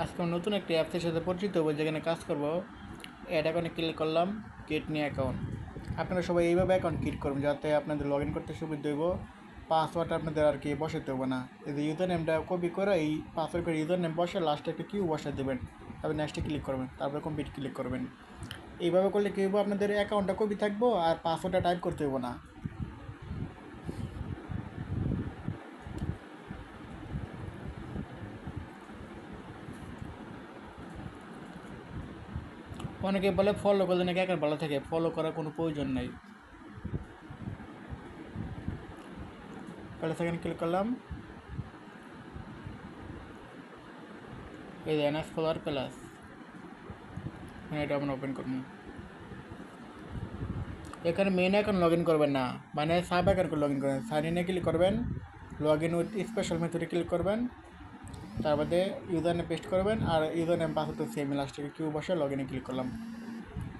আজকে আমি নতুন একটি অ্যাপসের সাথে পরিচিত হব, যেখানে কাজ করব। অ্যাড অ্যাকাউন্টে ক্লিক করলাম কিট নিয়ে অ্যাকাউন্ট আপনারা সবাই এইভাবে অ্যাকাউন্ট কিট করবেন যাতে আপনাদের লগ ইন করতে সুবিধা হইব। পাসওয়ার্ড আপনাদের আর কি বসাতে হবে না। এই যে ইউজার নেমটা কপি করে, এই পাসওয়ার্ড করে ইউজার নেম বসে লাস্টে একটা কিউ বসে দেবেন। তারপর নেক্সটে ক্লিক করবেন, তারপরে কমপ্লিট ক্লিক করবেন। এইভাবে করলে কী হইব, আপনাদের অ্যাকাউন্টটা কপি থাকব আর পাসওয়ার্ডটা টাইপ করতে হইব না। অনেকে বলে ফলো করলে নাকি একার ভালো থাকে। ফলো করার কোনো প্রয়োজন নেই। তাহলে সেখানে ক্লিক করলাম। এই এনএস ফলোয়ার প্লাস এটা আমরা ওপেন করব। এখানে মেন অ্যাকাউন্ট লগ ইন করবেন না। মানে সাব অ্যাকাউন্ট লগ ইন করবেন সাইন ইনে ক্লিক করবেন। লগ ইন উইথ স্পেশাল মেথডে ক্লিক করবেন। তারপরে ইউজার নেম পেস্ট করবেন আর ইউজার নেম পাসওয়ার্ড তো সেম লাস্টে কিউ বসে লগ ইনে ক্লিক করলাম।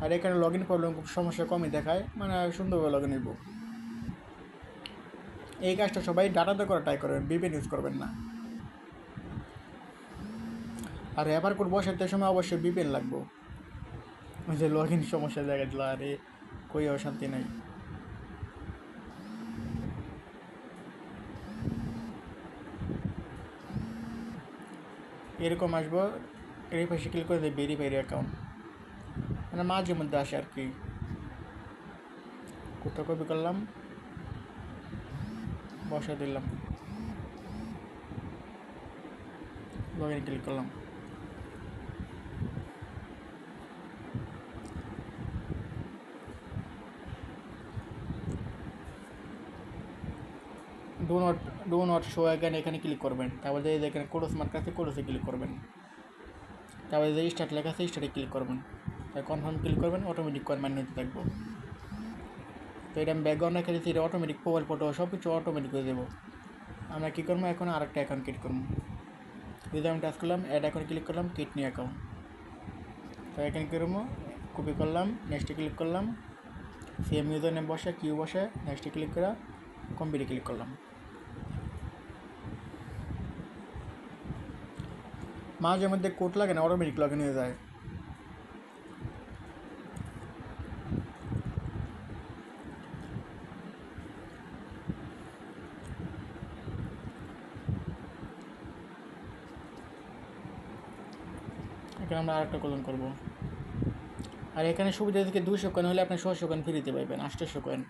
আর এখানে লগ ইন প্রবলেম খুব সমস্যা কমই দেখায় মানে সুন্দরভাবে লগ ইন হইব। এই কাজটা সবাই ডাটাতে করে ট্রাই করবেন বিপিএন ইউজ করবেন না। আর রেফার কোড বসাতে সময় অবশ্যই বিপিএন লাগবো। ওই যে লগ ইন সমস্যা দেখা দিল আরে, কই অশান্তি নাই। এরকম আসব, এর পাশে ক্লিক করে দেয় ভেরিফাইড অ্যাকাউন্ট মানে মাঝে মধ্যে আসে আর কি। কোথাও কপি করলাম। বসা দিলাম। লগ ইন ক্লিক করলাম do not do not show again এখানে ক্লিক করবেন। তারপরে যে এখানে কোডস মার্ক আছে কোডসে ক্লিক করবেন। তারপরে যে স্টার্ট লেখা আছে স্টার্টে ক্লিক করবেন। তাই কনফার্ম ক্লিক করবেন অটোমেটিক মাইন নিতে থাকব। তো এটা আমি ব্যাকগ্রাউন্ড রেখে দিচ্ছি, এটা অটোমেটিক প্রোফাইল ফটো সব কিছু অটোমেটিক হয়ে দেবো আমরা কী করব? এখন আরেকটা অ্যাকাউন্ট ক্রিয়েট করব। যদি আমি টাচ করলাম অ্যাড অ্যাকাউন্ট ক্লিক করলাম কিডনি অ্যাকাউন্ট তো এখানে কী করব? কপি করলাম নেক্সটে ক্লিক করলাম। সেম ইউজার নেম বসে কিউ বসে নেক্সটে ক্লিক করে কম্পিউটার ক্লিক করলাম। মাঝে মধ্যে কোড লাগে না অটোমেটিক লগ হয়ে যায়। এখানে আমরা আরেকটা কলন করব। আর এখানে সুবিধা থেকে দুশো কয়েন হলে আপনি ছশো কয়েন ফ্রিতে পাইবেন আটশোশো কয়েন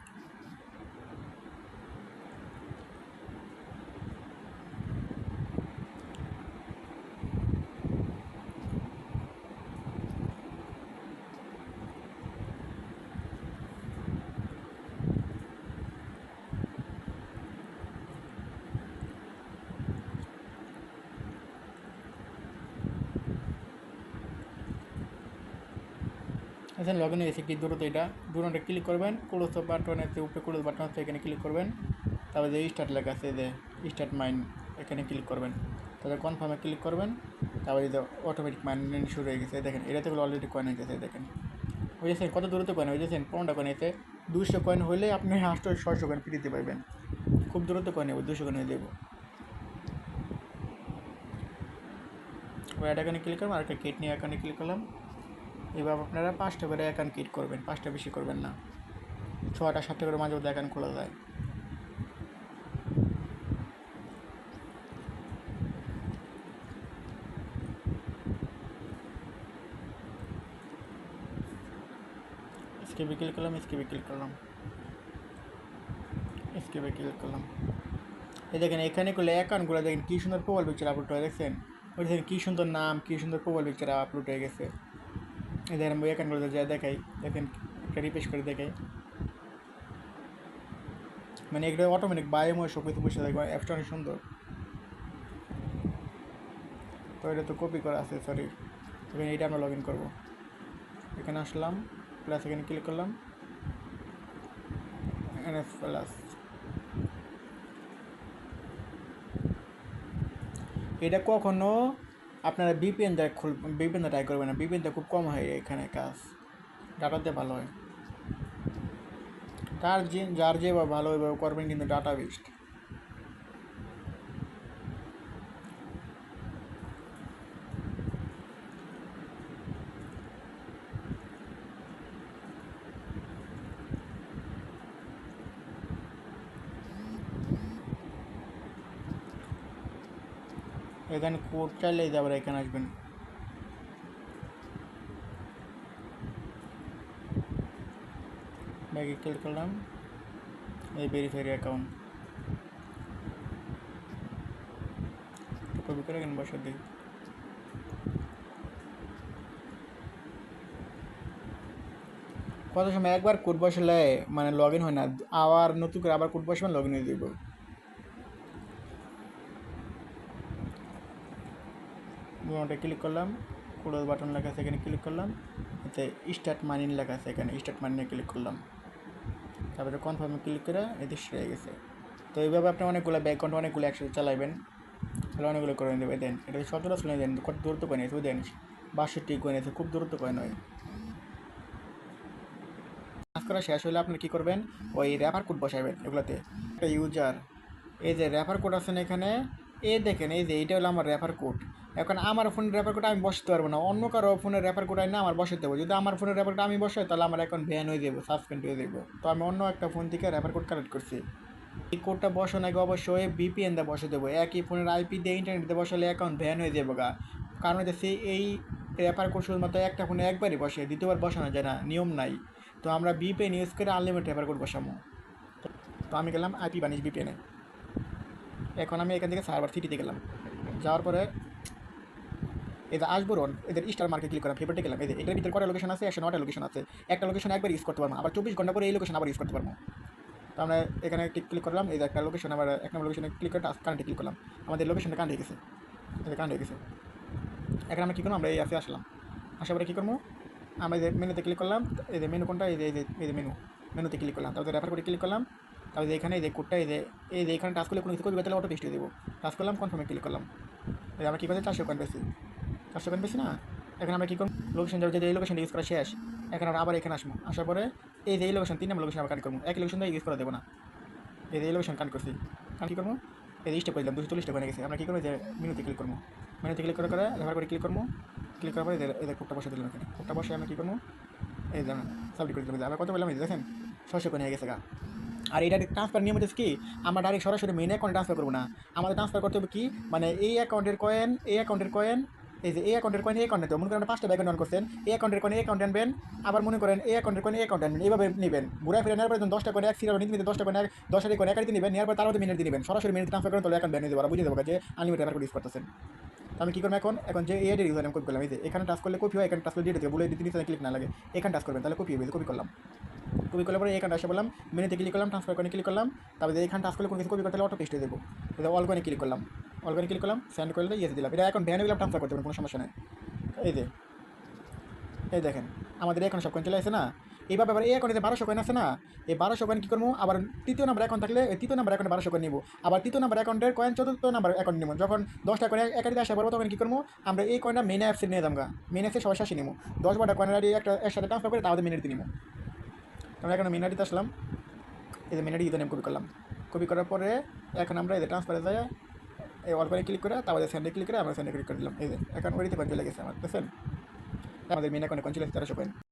এখানে লগ ইন গেছে কি দ্রুত এটা। দুটোটা ক্লিক করবেন ক্লোজ বাটন আছে উপরে ক্লোজ বাটন আছে এখানে ক্লিক করবেন। তারপর যে স্টার্ট লেখা আছে যে স্টার্ট মাইন এখানে ক্লিক করবেন। তারপরে কনফার্মে ক্লিক করবেন। তারপরে যে অটোমেটিক মাইন শুরু হয়ে গেছে, দেখেন এটা থেকে অলরেডি কয়েন গেছে, দেখেন। বুঝেছেন কত দূরত্ব কয়েন বুঝেছেন পনেরোটা কয়েন এতে দুশো কয়েন হলে আপনি আটশো, ছয়শো কয়েন ফ্রিতে পারবেন খুব দূরত্ব কয়েন নেব দুশো কয়েন দেবো ওই এখানে ক্লিক করলাম আর একটা কেট নিয়ে এখানে ক্লিক করলাম। এবার আপনারা পাঁচটা করে অ্যাকাউন্ট ক্রিয়েট করবেন, পাঁচটা বেশি করবেন না। ছটা সাতটা করে মাঝে মধ্যে অ্যাকাউন্ট খোলা যায়। স্কেপে ক্লিক করলাম, স্কেপে ক্লিক করলাম। স্কেপে ক্লিক করলাম। এই দেখেন, এখানে করলে অ্যাকাউন্টগুলো দেখেন কী সুন্দর প্রোফাইল পিকচার আপলোড হয়ে দেখছেন? ওই দেখেন কী সুন্দর নাম, কী সুন্দর প্রোফাইল পিকচার আপলোড হয়ে গেছে। এই দেখেন বই অ্যাকাউন্টগুলো যা দেখাই, দেখেন একটা রিপেশ করে দেখাই। মানে এগুলো অটোমেটিক বায়োময় সব কিছু বসে থাকবে অ্যাপসটা অনেক সুন্দর। তো এটা তো কপি করা আছে সরি এখানে এইটা আমরা লগ ইন করব। এখানে আসলাম প্লাস এখানে ক্লিক করলাম। এনএফ প্লাস এটা কখনো আপনারা বিপিএন দেয় খুল বিপিএন ট্রাই করবেন না। বিপিএনটা খুব কম হয় এখানে কাজ। ডাটাতে ভালো হয়। তার যে, যার যেভাবে ভালো ওইভাবে করবেন কিন্তু ডাটা বেস্ট এখানে কোড চাইলেই যাবার এখানে আসবেন। ব্যাগে ক্লিক করলাম। এই ভেরিফাইড অ্যাকাউন্ট কপি করে এখানে বসে দিই। কত সময় একবার কোড বসালে মানে লগ ইন হয় না, আবার নতুন করে আবার কোড বসাবেন লগ ইন হয়ে দিব বুড়োটা ক্লিক করলাম ক্লোজ বাটন লেখা আছে এখানে ক্লিক করলাম, এতে স্টার্ট মানি লেখা আছে এখানে স্টার্ট মানি ক্লিক করলাম। তারপরে কনফার্মে ক্লিক করে এতে হয়ে গেছে। তো এইভাবে আপনি অনেকগুলো ব্যাক অ্যাকাউন্ট অনেকগুলো একসাথে চালাবেন তাহলে অনেকগুলো করে দেবে দেন এটা সতেরো শুনে দেন কত দূরত্ব করে নিয়েছে দেন বাষট্টি করে নিয়েছে খুব দূরত্ব করে নয়। কাজ করা শেষ হলে আপনি কী করবেন, ওই র্যাপার কোড বসাবেন এগুলোতে। একটা ইউজার এই যে র্যাপার কোড আছেন এখানে, এ দেখেন, এই যে এইটা হলো আমার র্যাপার কোড এখন আমার ফোনের র্যাপার কোড আমি বসাতে পারব না। অন্য কারও ফোনের র্যাপার কোড না আমার বসাতে দেবো যদি আমার ফোনের কোড আমি বসাই, তাহলে আমার এখন ব্যান হয়ে যাব সাসপেন্ড হয়ে যাব তো আমি অন্য একটা ফোন থেকে র্যাপার কোড কালেক্ট করছি। এই কোডটা বসানো আগে অবশ্যই বিপিএন দিয়ে বসে দেবো একই ফোনের আইপি দিয়ে ইন্টারনেট দিয়ে বসালে অ্যাকাউন্ট ব্যান হয়ে যাব গা। কারণ হচ্ছে এই র্যাপার কোড শুধুমাত্র একটা ফোনে একবারই বসে দ্বিতীয়বার বসানো যায় না, নিয়ম নাই। তো আমরা বিপিএন ইউজ করে আনলিমিটেড র্যাপার কোড বসাবো তো আমি গেলাম আইপি বানিস বিপিএনে এখন আমি এখান থেকে সার্ভার সিটিতে গেলাম। যাওয়ার পরে এদের আসবরণ এদের স্টার মার্কে ক্লিক করা ফেভারিটে গেলাম এদের এটার ভিতরে কটা লোকেশন আছে একশো নটা লোকেশন আছে একটা লোকেশন একবার ইউজ করতে পারব আবার চব্বিশ ঘণ্টা পরে এই লোকেশন আবার ইউজ করতে পারব তো আমরা এখানে ক্লিক করলাম এই যে একটা লোকেশন আবার এক নম্বর লোকেশনে ক্লিক করে কারেন্টে ক্লিক করলাম আমাদের লোকেশনটা কারেন্ট হয়ে গেছে এটা কারেন্ট হয়ে গেছে এখন আমরা কী করব আমরা এই আসে আসলাম আসার পরে কী করব আমরা এই যে মেনুতে ক্লিক করলাম এই যে মেনু কোনটা এই যে এই যে এই যে মেনু মেনুতে ক্লিক করলাম তারপরে রেফার করে ক্লিক করলাম তারপরে এখানে এই যে কোডটা এই যে এই যে এখানে টাচ করলে কোনো কিছু করবে তাহলে অটো পেস্ট দিয়ে দেবো টাচ করলাম কনফার্মে ক্লিক করলাম এই আমরা কী করছি চারশো পেয়েছি চারশো কয়েন পেয়েছি না? এখন আমরা কী করব? লোকেশন যাব যে এই লোকেশনটা ইউজ করা শেষ, এখন আমরা আবার এখানে আসব। আসার পরে এই যে এই লোকেশন তিন নম্বর লোকেশন আবার কানেক্ট করব। এক লোকেশন দিয়ে ইউজ করা দেবো না। এই যে এই লোকেশন কানেক্ট করছি। কারণ কী করব? এই স্টেপ করে দিলাম দুশো চল্লিশটা করে গেছে। আমরা কী করব? যে মেনুতে ক্লিক করব। মেনুতে ক্লিক করে করে রেফার করে ক্লিক করব। ক্লিক করার পরে এদের কোডটা বসে দিলাম এখানে। কোডটা বসে আমরা কী করব? এই যেমন সাবমিট করে দিলাম। আবার কত বললাম দেখেন ছশো করে নিয়ে গেছে গা। আর এটা ট্রান্সফার নিয়ম হচ্ছে কি? আমরা ডাইরেক্ট সরাসরি মেন অ্যাকাউন্টে ট্রান্সফার করব না। আমাদের ট্রান্সফার করতে হবে কি? মানে এই অ্যাকাউন্টের কয়েন এই অ্যাকাউন্টের কয়েন এই যে এই অ্যাকাউন্টের কয়েন এই অ্যাকাউন্টে মনে করেন পাঁচটা ব্যাংক অন করছেন এই অ্যাকাউন্টের কয়েন এই অ্যাকাউন্টে আনবেন, আবার মনে করেন এই অ্যাকাউন্টের কয়েন এই অ্যাকাউন্টে আনবেন, এইভাবে নেবেন। ঘুরে ফিরে নেওয়ার পরে দশটা করে এক সিরিয়াল নিতে দশটা করে এক, দশটা করে একাধিক নেবেন, নেওয়ার পর তার মধ্যে মিনিট নেবেন। সরাসরি মিনিট ট্রান্সফার করেন, তাহলে অ্যাকাউন্ট ব্যান হয়ে যাবে বুঝে দেবো যে আনলিমিটেড অ্যাপার ইউজ করতেছেন। আমি কী করব এখন? এখন যে এডের ইউজার আমি কপি করলাম। এই যে এখানে টাচ করলে কপি হয়, এখানে টাচ করলে দেবে বলে দিতে নিচে ক্লিক না লাগে। এখানে টাচ করবেন, তাহলে কপি হবে কপি করলাম। কপি করলে পরে এখানে আসে বললাম মেনুতে ক্লিক করলাম ট্রান্সফার করে ক্লিক করলাম, তারপরে এখানে টাচ করলে কোনো কিছু কপি করতে অটো পেস্ট দেবো অল করে ক্লিক করলাম। অল করে ক্লিক করলাম সেন্ড করলে ইয়েস দিলাম। এটা এখন ভ্যান গেলাম ট্রান্সফার করতে পারবেন, কোনো সমস্যা নেই। এই যে, এই দেখেন, আমাদের এখন সব কয়েন চলে আসে না। এইভাবে আবার এই অ্যাকাউন্টে বারোশো কয়েন আছে না? এই বারোশো কয়েন কী করব? আবার তৃতীয় নাম্বার অ্যাকাউন্ট থাকলে তৃতীয় নাম্বার অ্যাকাউন্টে বারোশো কয়েন নিব। আবার তৃতীয় নাম্বার অ্যাকাউন্টের কয়েন চতুর্থ নাম্বার অ্যাকাউন্ট নিব। যখন দশটা কয়েন একাধিক আসা পারব তখন কী করব? আমরা এই কয়েনটা মেন অ্যাপসে নিয়ে যাব মেন অ্যাপসে সবাই শাসি নিব। দশ বারোটা কয়েন একটা একসাথে ট্রান্সফার করে তাদের মিনিট নিব। আমরা এখন মিনারিতে আসলাম। এই যে মিনারি ইউজার নেম কপি করলাম। কপি করার পরে এখন আমরা যে ট্রান্সফারে যাই এই অল করে ক্লিক করে তারপরে স্যান্ডে ক্লিক করে, আমরা সেন্ডে ক্লিক করে দিলাম। এই যে, এখন ওইতে কয়েন চলে গেছে আমার বুঝছেন আমাদের মেন অ্যাকাউন্টে চলে তেরোশো কয়েন